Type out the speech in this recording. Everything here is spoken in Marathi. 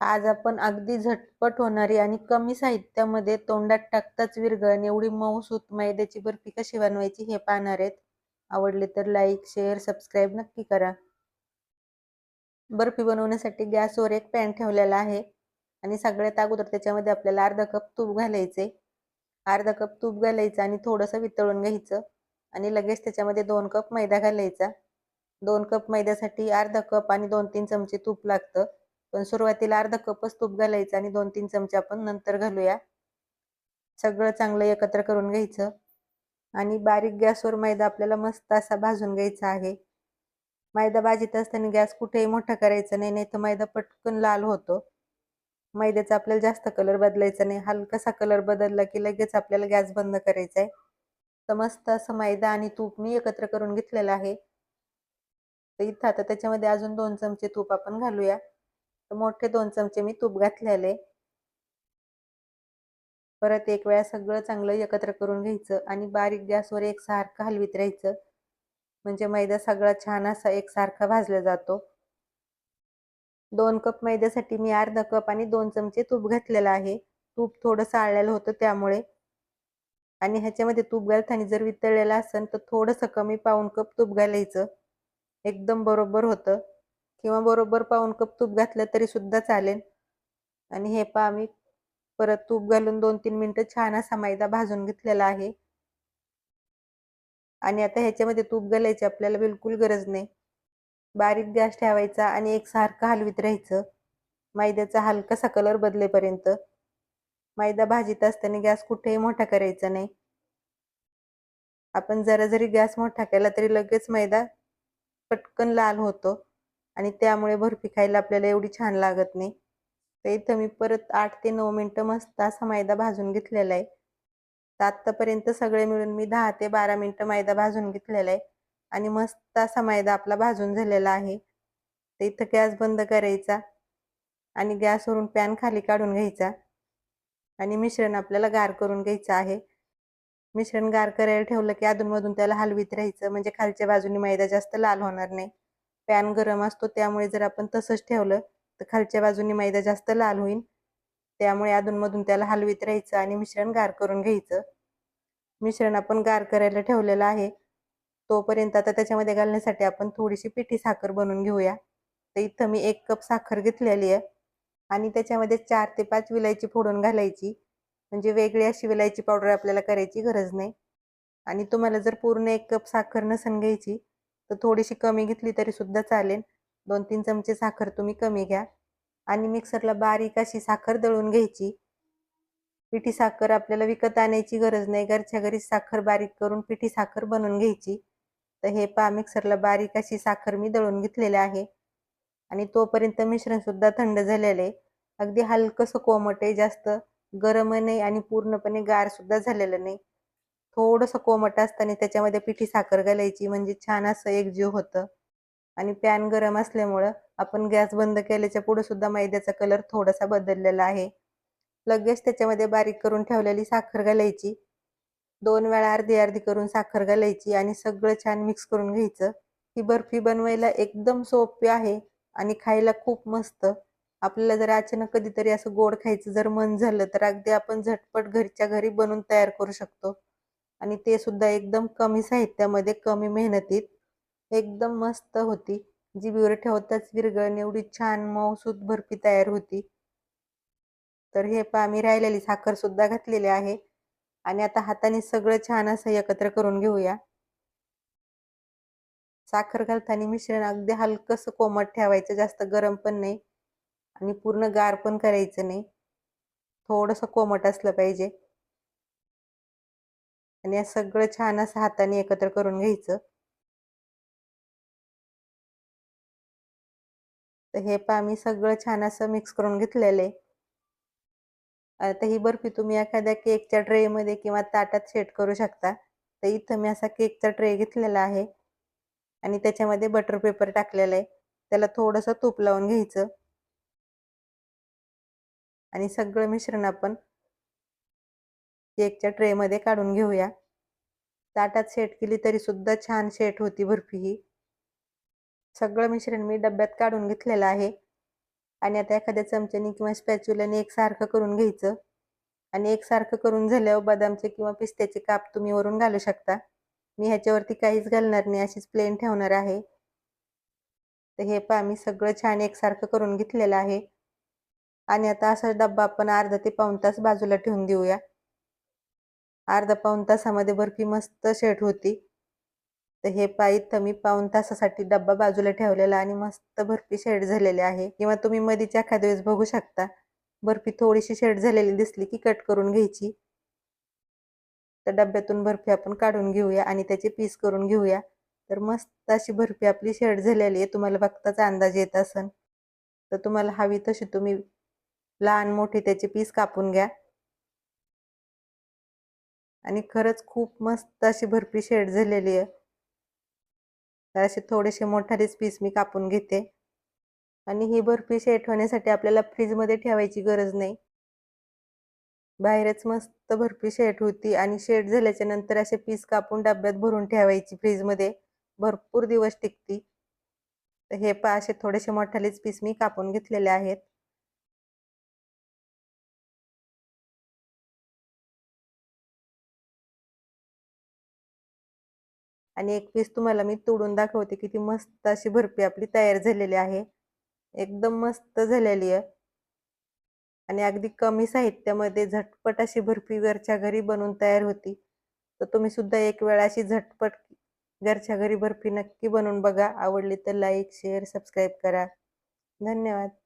आज आपण अगदी झटपट होणारी आणि कमी साहित्यामध्ये तोंडात टाकताच विरघळण एवढी मऊसूत मैद्याची बर्फी कशी बनवायची हे पाहणार आहेत. आवडले तर लाईक शेअर सबस्क्राईब नक्की करा. बर्फी बनवण्यासाठी गॅसवर एक पॅन ठेवलेला आहे आणि सगळ्यात अगोदर त्याच्यामध्ये आपल्याला अर्धा कप तूप घालायचे. अर्धा कप तूप घालायचं आणि थोडंसं वितळून घ्यायचं आणि लगेच त्याच्यामध्ये दोन कप मैदा घालायचा. दोन कप मैद्यासाठी अर्धा कप आणि दोन तीन चमचे तूप लागतं. पण सुरुवातीला अर्धा कपच तूप घालायचं आणि दोन तीन चमचे आपण नंतर घालूया. सगळं चांगलं एकत्र करून घ्यायचं. आणि बारीक गॅसवर मैदा आपल्याला मस्त असा भाजून घ्यायचा आहे. मैदा भाजीत असताना गॅस कुठेही मोठा करायचा नाही नाही तर मैदा पटकन लाल होतो. मैद्याचा आपल्याला जास्त कलर बदलायचा नाही. हलकासा कलर बदलला की लगेच आपल्याला गॅस बंद करायचा आहे तर मस्त असं मैदा आणि तूप मी एकत्र करून घेतलेलं आहे. तर इथं आता त्याच्यामध्ये अजून दोन चमचे तूप आपण घालूया. तर मोठे दोन चमचे मी तूप घातलेले परत एक वेळा सगळं चांगलं एकत्र करून घ्यायचं आणि बारीक गॅसवर एकसारखं हलवीत राहायचं. म्हणजे मैदा सगळा छान असा एकसारखा भाजला जातो. दोन कप मैद्यासाठी मी अर्धा कप आणि दोन चमचे तूप घातलेलं आहे. तूप थोडं साळलेलं होतं त्यामुळे. आणि ह्याच्यामध्ये तूप घालताना जर वितळलेलं असेल तर थोडंसं कमी पाऊन कप तूप घालायचं. एकदम बरोबर होतं. किंवा बरोबर पाऊन कप तूप घातलं तरी सुद्धा चालेल. आणि हे पा आम्ही परत तूप घालून दोन तीन मिनटं छान असा मैदा भाजून घेतलेला आहे. आणि आता ह्याच्यामध्ये तूप घालायची आपल्याला बिलकुल गरज नाही. बारीक गॅस ठेवायचा आणि एकसारखं हलवीत राहायचं. मैद्याचा हलकासा कलर बदलेपर्यंत. मैदा भाजीत असताना गॅस कुठेही मोठा करायचा नाही. आपण जरा जरी गॅस मोठा केला तरी लगेच मैदा पटकन लाल होतो. आणि त्यामुळे बर्फी खायला आपल्याला एवढी छान लागत नाही. तर इथं मी परत आठ ते नऊ मिनटं मस्त असा मैदा भाजून घेतलेला आहे. तर आत्तापर्यंत सगळे मिळून मी दहा ते बारा मिनटं मैदा भाजून घेतलेला आहे. आणि मस्त असा मैदा आपला भाजून झालेला आहे. तर इथं गॅस बंद करायचा. आणि गॅसवरून पॅन खाली काढून घ्यायचा. आणि मिश्रण आपल्याला गार करून घ्यायचं आहे. मिश्रण गार करायला ठेवलं की अधूनमधून त्याला हलवीत राहायचं. म्हणजे खालच्या बाजूने मैदा जास्त लाल होणार नाही. पॅन गरम असतो त्यामुळे जर आपण तसंच ठेवलं तर खालच्या बाजूने मैदा जास्त लाल होईल. त्यामुळे अधूनमधून त्याला हलवीत राहायचं आणि मिश्रण गार करून घ्यायचं. मिश्रण आपण गार करायला ठेवलेलं आहे. तोपर्यंत आता त्याच्यामध्ये घालण्यासाठी आपण थोडीशी पिठी साखर बनवून घेऊया. तर इथं मी एक कप साखर घेतलेली आहे आणि त्याच्यामध्ये चार ते पाच विलायची फोडून घालायची. म्हणजे वेगळी अशी विलायची पावडर आपल्याला करायची गरज नाही. आणि तुम्हाला जर पूर्ण एक कप साखर नसन घ्यायची तर थोडीशी कमी घेतली तरी सुद्धा चालेल. दोन तीन चमचे साखर तुम्ही कमी घ्या. आणि मिक्सरला बारीक अशी साखर दळून घ्यायची. पिठी साखर आपल्याला विकत आणायची गरज नाही. घरच्या घरी साखर बारीक करून पिठी साखर बनवून घ्यायची. तर हे पा मिक्सरला बारीक अशी साखर मी दळून घेतलेले आहे. आणि तोपर्यंत मिश्रण सुद्धा थंड झालेलं आहे. अगदी हलकंसं कोमट आहे जास्त गरम नाही आणि पूर्णपणे गार सुद्धा झालेलं नाही. थोडंसं कोमट असताना त्याच्यामध्ये पिठी साखर घालायची म्हणजे छान असं एकजीव होतं. आणि पॅन गरम असल्यामुळं आपण गॅस बंद केल्याच्या पुढे सुद्धा मैद्याचा कलर थोडासा बदललेला आहे. लगेच त्याच्यामध्ये बारीक करून ठेवलेली साखर घालायची. दोन वेळा अर्धी अर्धी करून साखर घालायची आणि सगळं छान मिक्स करून घ्यायचं. ही बर्फी बनवायला एकदम सोपी आहे आणि खायला खूप मस्त. आपल्याला जर अचानक कधीतरी असं गोड खायचं जर मन झालं तर अगदी आपण झटपट घरच्या घरी बनवून तयार करू शकतो. आणि ते सुद्धा एकदम कमी साहित्यामध्ये कमी मेहनतीत एकदम मस्त होती. जी विवर ठेवताच विरगळण एवढी छान मऊसूत बर्फी तयार होती. तर हे पा मी राहिलेली साखर सुद्धा घातलेली आहे. आणि आता हाताने सगळं छान असं एकत्र करून घेऊया. साखर घालताना मिश्रण अगदी हलकंसं कोमट ठेवायचं जास्त गरम पण नाही. आणि पूर्ण गार पण करायचं नाही. थोडंसं कोमट असलं पाहिजे. आणि या सगळं छान असं हाताने एकत्र करून घ्यायचं. तर हे पा मी सगळं छान असं मिक्स करून घेतलेलं आहे. आता ही बर्फी तुम्ही एखाद्या केकच्या ट्रेमध्ये किंवा ताटात सेट करू शकता. तर इथं मी असा केकचा ट्रे घेतलेला आहे. आणि त्याच्यामध्ये बटर पेपर टाकलेला आहे. त्याला थोडंसं तूप लावून घ्यायचं. आणि सगळं मिश्रण आपण केकच्या ट्रेमध्ये काढून घेऊया. ताटात सेट केली तरी सुद्धा छान सेट होती बर्फी ही. सगळं मिश्रण मी डब्यात काढून घेतलेलं आहे. आणि आता एखाद्या चमच्याने किंवा स्पॅच्युलाने एकसारखं करून घ्यायचं. आणि एकसारखं करून झाल्यावर बदामचे किंवा पिस्त्याचे काप तुम्ही वरून घालू शकता. मी ह्याच्यावरती काहीच घालणार नाही अशीच प्लेन ठेवणार आहे. तर हे पहा मी सगळं छान एकसारखं करून घेतलेलं आहे. आणि आता असा डब्बा आपण अर्धा ते पाऊण तास बाजूला ठेवून देऊया. अर्धा पाऊण तासामध्ये बर्फी मस्त शेट होती. तर हे पायी मी पाऊण तासासाठी डब्बा बाजूला ठेवलेला आणि मस्त बर्फी शेड झालेली आहे. किंवा तुम्ही मधीच एखाद्या वेळेस बघू शकता. बर्फी थोडीशी शेड झालेली दिसली की कट करून घ्यायची. तर डब्यातून बर्फी आपण काढून घेऊया आणि त्याचे पीस करून घेऊया. तर मस्त अशी बर्फी आपली शेड झालेली आहे. तुम्हाला बघताच अंदाज येत असन. तर तुम्हाला हवी तशी तुम्ही लहान मोठे त्याचे पीस कापून घ्या. आणि खरंच खूप मस्त अशी बर्फी शेड झालेली आहे. तर असे थोडेसे मोठालेच पीस मी कापून घेते. आणि ही बर्फी शेट होण्यासाठी आपल्याला फ्रीजमध्ये ठेवायची गरज नाही. बाहेरच मस्त बर्फी शेट होती आणि शेट झाल्याच्यानंतर असे पीस कापून डब्यात भरून ठेवायची फ्रीजमध्ये भरपूर दिवस टिकती. तर हे पा असे थोडेसे मोठालेच पीस मी कापून घेतलेले आहेत. आणि एक पीस तुम्हाला मी तोडून दाखवते किती मस्त अशी भरपी आपली तयार झालेली आहे. एकदम मस्त झालेली आहे. आणि अगदी कमी साहित्यामध्ये झटपट अशी भरपी घरच्या घरी बनवून तयार होती. तर तुम्ही सुद्धा एक वेळा अशी झटपट घरच्या घरी बर्फी नक्की बनवून बघा. आवडली तर लाईक शेअर सबस्क्राईब करा. धन्यवाद.